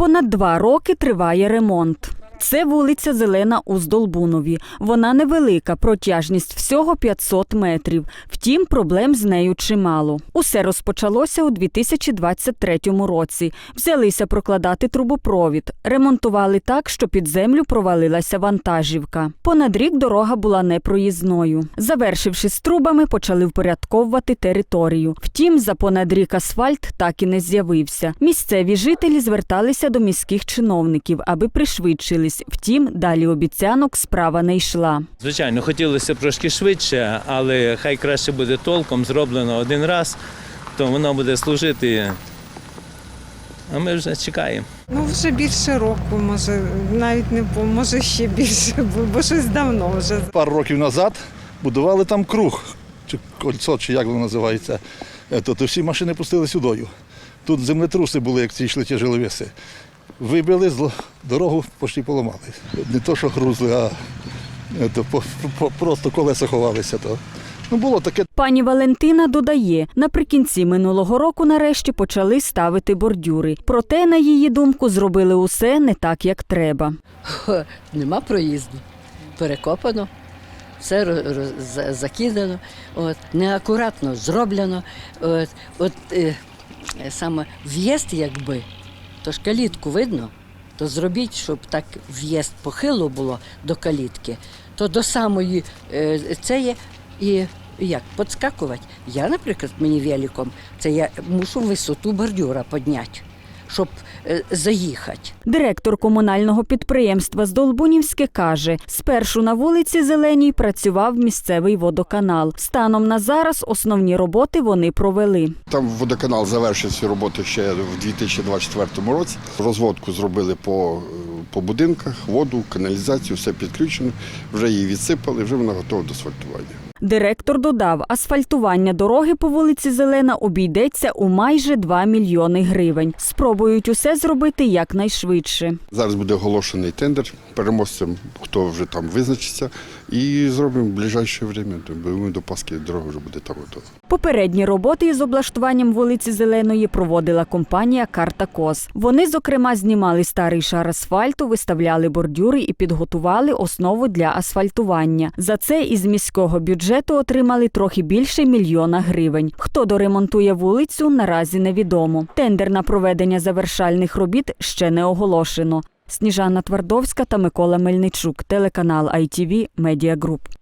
Понад два роки триває ремонт. Це вулиця Зелена у Здолбунові. Вона невелика, протяжність всього 500 метрів. Втім, проблем з нею чимало. Усе розпочалося у 2023 році. Взялися прокладати трубопровід, ремонтували так, що під землю провалилася вантажівка. Понад рік дорога була непроїзною. Завершивши з трубами, почали впорядковувати територію. Втім, за понад рік асфальт так і не з'явився. Місцеві жителі зверталися до міських чиновників, аби пришвидшились. Втім, далі обіцянок справа не йшла. Звичайно, хотілося б трошки швидше, але хай краще буде толком зроблено один раз, то воно буде служити. А ми вже чекаємо. Ну, вже більше року, може, навіть не по, може ще більше, бо, бо щось давно вже. Пару років назад будували там круг, чи кольцо, чи як воно називається. Е, То, то всі машини пустили сюдою. Тут землетруси були, як ці йшли тяжеловеси. Вибили, зло- дорогу почти поламали. Не то, що грузли, а е, то, по, по- просто колеса ховалися. То. Ну, було таке. Пані Валентина додає, наприкінці минулого року нарешті почали ставити бордюри. Проте, на її думку, зробили усе не так, як треба. Хо, Нема проїзду. Перекопано, все роз- закидано, от, неакуратно зроблено. От, от е, саме в'їзд, якби, то ж калітку видно, то зробіть, щоб так в'їзд похило було до калітки, то до самої е, це є і як підскакувати. Я, наприклад, мені великом, це я мушу висоту бордюра підняти, щоб е, заїхати. Директор комунального підприємства Здолбунівське каже, спершу на вулиці Зеленій працював місцевий водоканал. Станом на зараз основні роботи вони провели. Там водоканал завершив ці роботи ще в 2024 році. Розводку зробили по, по будинках, воду, каналізацію, все підключено. Вже її відсипали, вже вона готова до асфальтування. Директор додав, асфальтування дороги по вулиці Зелена обійдеться у майже 2 мільйони гривень. Спробують усе зробити якнайшвидше. Зараз буде оголошений тендер переможцям, хто вже там визначиться, і зробимо в ближайше время. До Пасхи дорога вже буде там готова. Попередні роботи із облаштуванням вулиці Зеленої проводила компанія Карта Кос. Вони, зокрема, знімали старий шар асфальту, виставляли бордюри і підготували основу для асфальтування. За це із міського бюджету отримали трохи більше мільйона гривень. Хто доремонтує вулицю, наразі невідомо. Тендер на проведення завершальних робіт ще не оголошено. Сніжана Твардовська та Микола Мельничук, телеканал ITV Media Group.